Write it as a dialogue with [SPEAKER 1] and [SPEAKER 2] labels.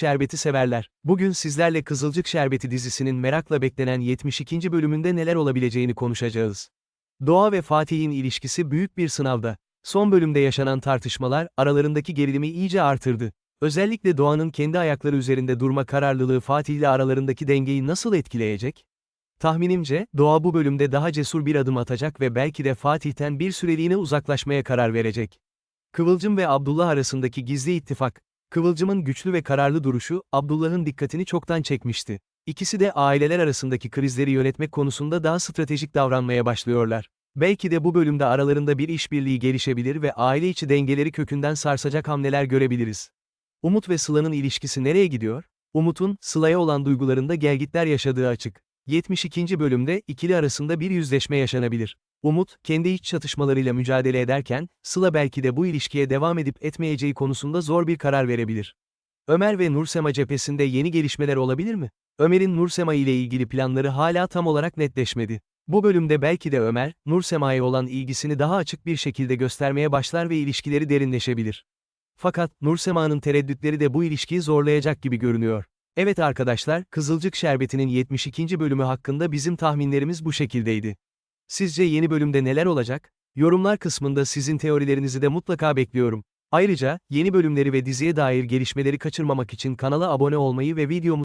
[SPEAKER 1] Şerbeti severler. Bugün sizlerle Kızılcık Şerbeti dizisinin merakla beklenen 72. bölümünde neler olabileceğini konuşacağız. Doğa ve Fatih'in ilişkisi büyük bir sınavda. Son bölümde yaşanan tartışmalar, aralarındaki gerilimi iyice artırdı. Özellikle Doğan'ın kendi ayakları üzerinde durma kararlılığı Fatih ile aralarındaki dengeyi nasıl etkileyecek? Tahminimce, Doğa bu bölümde daha cesur bir adım atacak ve belki de Fatih'ten bir süreliğine uzaklaşmaya karar verecek. Kıvılcım ve Abdullah arasındaki gizli ittifak, Kıvılcım'ın güçlü ve kararlı duruşu, Abdullah'ın dikkatini çoktan çekmişti. İkisi de aileler arasındaki krizleri yönetmek konusunda daha stratejik davranmaya başlıyorlar. Belki de bu bölümde aralarında bir işbirliği gelişebilir ve aile içi dengeleri kökünden sarsacak hamleler görebiliriz. Umut ve Sıla'nın ilişkisi nereye gidiyor? Umut'un, Sıla'ya olan duygularında gelgitler yaşadığı açık. 72. bölümde ikili arasında bir yüzleşme yaşanabilir. Umut, kendi iç çatışmalarıyla mücadele ederken, Sıla belki de bu ilişkiye devam edip etmeyeceği konusunda zor bir karar verebilir. Ömer ve Nursema cephesinde yeni gelişmeler olabilir mi? Ömer'in Nursema ile ilgili planları hala tam olarak netleşmedi. Bu bölümde belki de Ömer, Nursema'ya olan ilgisini daha açık bir şekilde göstermeye başlar ve ilişkileri derinleşebilir. Fakat, Nursema'nın tereddütleri de bu ilişkiyi zorlayacak gibi görünüyor. Evet arkadaşlar, Kızılcık Şerbeti'nin 72. bölümü hakkında bizim tahminlerimiz bu şekildeydi. Sizce yeni bölümde neler olacak? Yorumlar kısmında sizin teorilerinizi de mutlaka bekliyorum. Ayrıca, yeni bölümleri ve diziye dair gelişmeleri kaçırmamak için kanala abone olmayı ve videomu